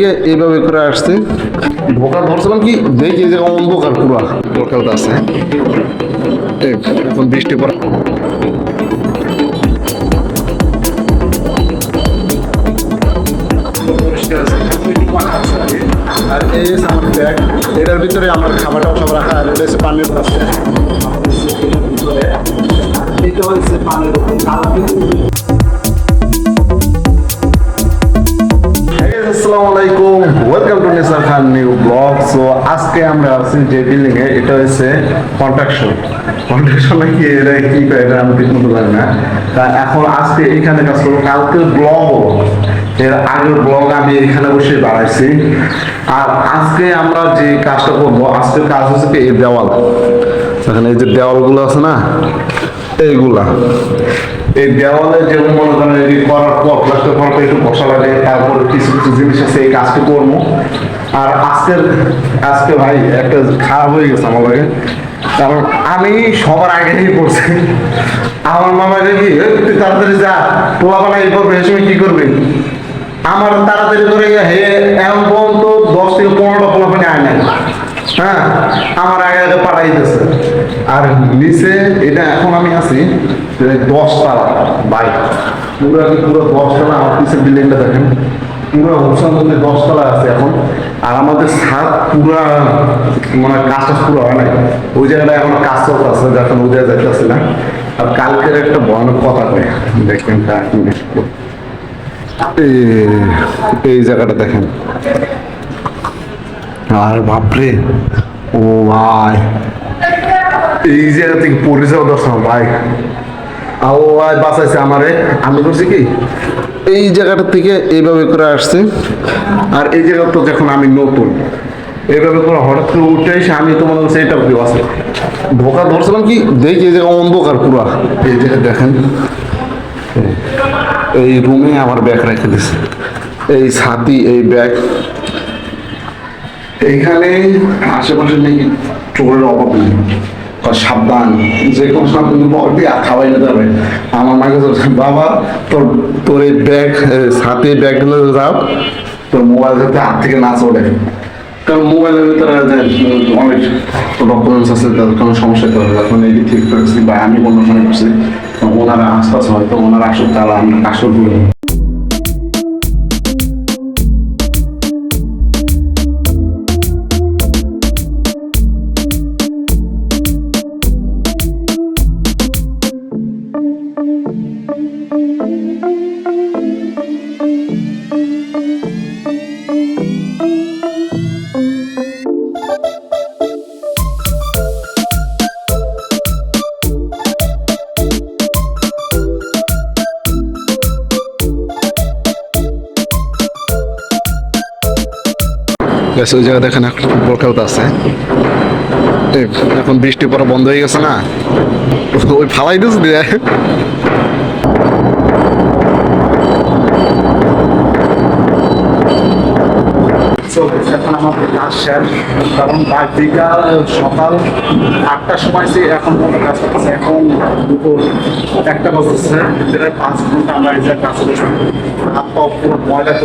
এইভাবে করে আসছে। ঢোকা ধরছিলাম কি? দেখি জায়গা অন্ধকার পুরো। কলকাতা আছে এখন বৃষ্টি পড়া। আর এই আমার ব্যাগ এটার ভিতরে আমার খাবারটাও সব রাখা আর এটা হচ্ছে পানির আছে এটা হচ্ছে পানির আসসালামু আলাইকুম। Welcome to Nisar Khan new blog so আজকে আমরা আছি যে বিল্ডিং এ, এটা হচ্ছে কন্ট্রাকশন কন্ট্রাকশন কি, এটা কি করে এটা আমি ঠিক জানি না। তা এখন আজকে এখানে কাজ করব, কালকে ব্লগ এর আগের ব্লগ আমি এখানে বসে বাড়াইছি আর আজকে আমরা যে কাজটা করব, আজকের কাজ হচ্ছে এই দেওয়াল। এখানে এই যে দেওয়ালগুলো আছে না এইগুলা। এই দেওয়ালে যেমন মনে করেন এই করার পর প্লাস্টার করার পর একটু বসা লাগে তারপর কিছু কিছু জিনিস আছে এই কাজটা করব। আর আজকের আজকে ভাই একটা খারাপ হয়ে গেছে আমার লাগে। কারণ আমি সবার আগে নিয়ে পড়ছি আমার মামা "এই, তুই তাড়াতাড়ি যা পোলা বানা এই করবে সময় কি করবে? আমার তাড়াতাড়ি করে হে এমন পর্যন্ত দশ থেকে পনেরোটা পোলা পানি আয় হ্যাঁ আমার আগে আগে পাঠাই দিতেছে আর নিচে এটা এখন আমি আছি দশ তালা বাইক পুরো পুরো দশ তালা, আমার পিছের বিল্ডিংটা দেখেন। পুরো হোসেন মধ্যে দশ তলা আছে এখন। আর আমাদের ছাদ পুরা মানে কাজ টাজ পুরো হয় নাই। ওই জায়গাটা এখন কাজ চলতে আছে যখন ওই জায়গায় যাইতেছে না। আর কালকের একটা ভয়ানক কথা কয় কি এই- জায়গাটা দেখেন। আর বাপরে, ও ভাই। এই জায়গা থেকে পড়ে যাওয়া দর্শন ভাই। আল্লাহ বাঁচাইছে আমারে। আমি করছি কি? এই জায়গাটা থেকে এইভাবে করে আসছে। আর এই জায়গা তো যখন আমি নতুন, এইভাবে করে হঠাৎ করে উঠে এসে আমি তোমার সেইটা কেউ আছে ঢোকা ধরছিলাম কি? দেখি এই জায়গা অন্ধকার পুরা। এই জায়গা দেখেন। এই রুমে আমার ব্যাগ রেখে দিছে। এই ছাতি, এই ব্যাগ এইখানে আশেপাশে নেই চোরের অভাব নেই। সাবধান, যে কোনো সময় আর খাওয়াই নিতে হবে। আমার মাকে বাবা, তোর তোর এই ব্যাগ সাথে যাও তোর মোবাইল যাতে হাত থেকে না চলে। কারণ মোবাইলের ভিতরে অনেক ডকুমেন্টস আছে তাদের কোনো সমস্যা পারে যখন এই ঠিক করেছি বা আমি কোনো সময় করছি ওনারা আশপাশ হয়তো ওনারা আসুক আমি আসল করি ওই জায়গা দেখেন এখন ফুটবল খেলতে আছে এখন বৃষ্টি পড়া বন্ধ হয়ে গেছে না? ওই ফালাই দিস দিয়ে। এখন আমাদের কাজ শেষ, কারণ বাই বিকাল সকাল আটটার সময় সে এখন কাজ করতেছে, এখন দুপুর একটা বাজতেছে পাঁচ ঘণ্টা আমরা এই জায়গায় কাজ পুরো তো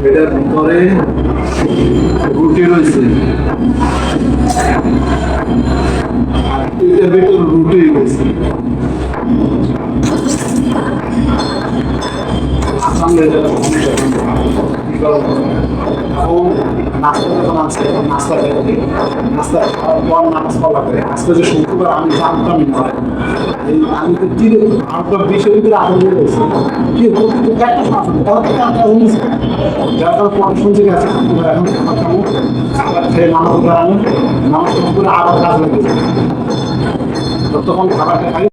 এটার ভিতরে রুটি রয়েছে। এটার ভিতরে রুটি রয়েছে। সামনে নাস্তা যখন এখন নাস্তা দিই। নাস্তা খাওয়ার পর নামাজ পড়া করে আজকে যে শুক্রবার আমি জানতামই না আমি তো তীরে আপনার বিষয়ের ভিতরে আনন্দ পেয়েছি কি প্রতিটি একটা শ্বাস তার থেকে একটা উনিশ যার কারণে পরে শুনতে গেছে এবার এখন খাবার খাব খাবার খেয়ে ততক্ষণ খাবারটা খাই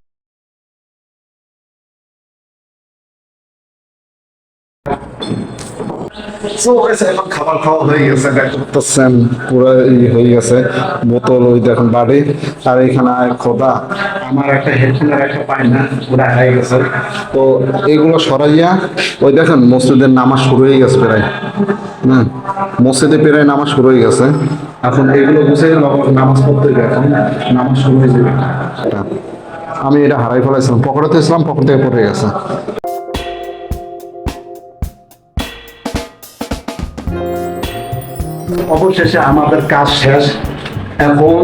মসজিদের নামাজ শুরু হয়ে গেছে প্রায়। হ্যাঁ মসজিদে প্রায় নামাজ শুরু হয়ে গেছে। এখন এগুলো বুঝে নামাজ পড়তে নামাজ শুরু হয়ে যাবে। আমি এটা হারাই ফেলাইছিলাম পকড়াতে ইসলাম পকড় থেকে পড়ে গেছে। অবশেষে আমাদের কাজ শেষ। এখন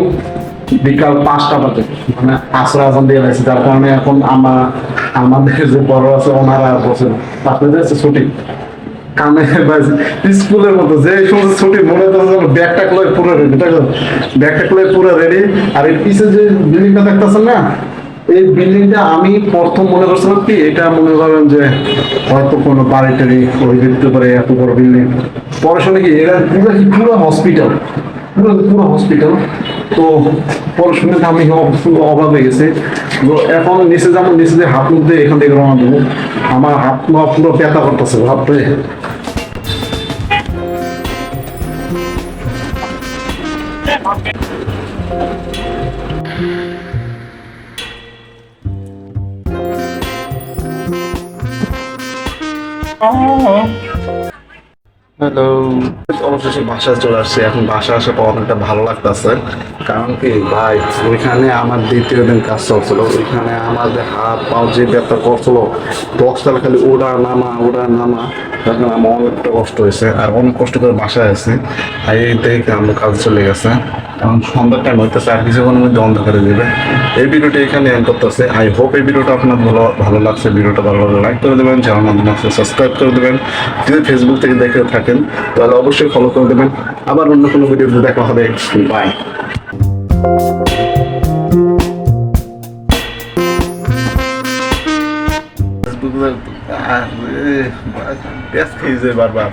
বিকাল পাঁচটা বাজে। মানে আসর আজান দিয়ে গেছে, যার কারণে এখন আমার, আমাদের যে বড় আছে, ওনারা বসে তাদের হচ্ছে ছুটি। বাজ স্কুলের মতো, যে সমস্ত ছুটি মনে করছে ব্যাগটা ক্লয় পুরো রেডি ব্যাগটা ক্লয় পুরো রেডি। আর এর পিছে যে বিল্ডিংটা দেখতেছেন না এই বিল্ডিংটা আমি প্রথম মনে করছিলাম কি, এটা মনে করেন যে হয়তো কোনো বাড়ি টাড়ি ওই দেখতে পারে এত বড় বিল্ডিং পরে শুনে কি এরা পুরো পুরো হসপিটাল পুরো পুরো হসপিটাল তো পরে শুনে আমি অভাব হয়ে গেছে। এখন নিচে যাব, নিচে যে হাত মুখ দিয়ে এখান থেকে রওনা দেবো। আমার হাত পা পুরো ব্যথা করতেছে ভাবতে Oh. হ্যালো অবশেষে বাসায় চলে আসছি। এখন বাসা আসে পর অনেকটা ভালো লাগতেছে। কারণ কি, ভাই, ওইখানে আমার দ্বিতীয় দিন কাজ চলছিল। ওইখানে আমাদের হাত পাও যে ব্যথা করছিল দশতলা খালি ওড়া নামা ওড়া নামা। তখন আমার অনেকটা কষ্ট হয়েছে আর অনেক কষ্ট করে বাসায় আছে। আর এই দেখে আমার কাজ চলে গেছে। এখন সন্ধ্যার টাইম হইতেছে, আর কিছুক্ষণের মধ্যে অন্ধকারে দেবে এই ভিডিওটি এখানে এন্ড করতেছে। আই হোপ এই ভিডিওটা আপনার ভালো ভালো লাগছে। ভিডিওটা ভালো লাগলে লাইক করে দেবেন চ্যানেল মাধ্যমে সাবস্ক্রাইব করে দেবেন। যদি ফেসবুক থেকে দেখে থাকেন তাহলে অবশ্যই ফলো করে দেবেন। আবার অন্য কোনো ভিডিওতে দেখা হবে। বাই ব্যস্ত খেয়ে যায় বারবার।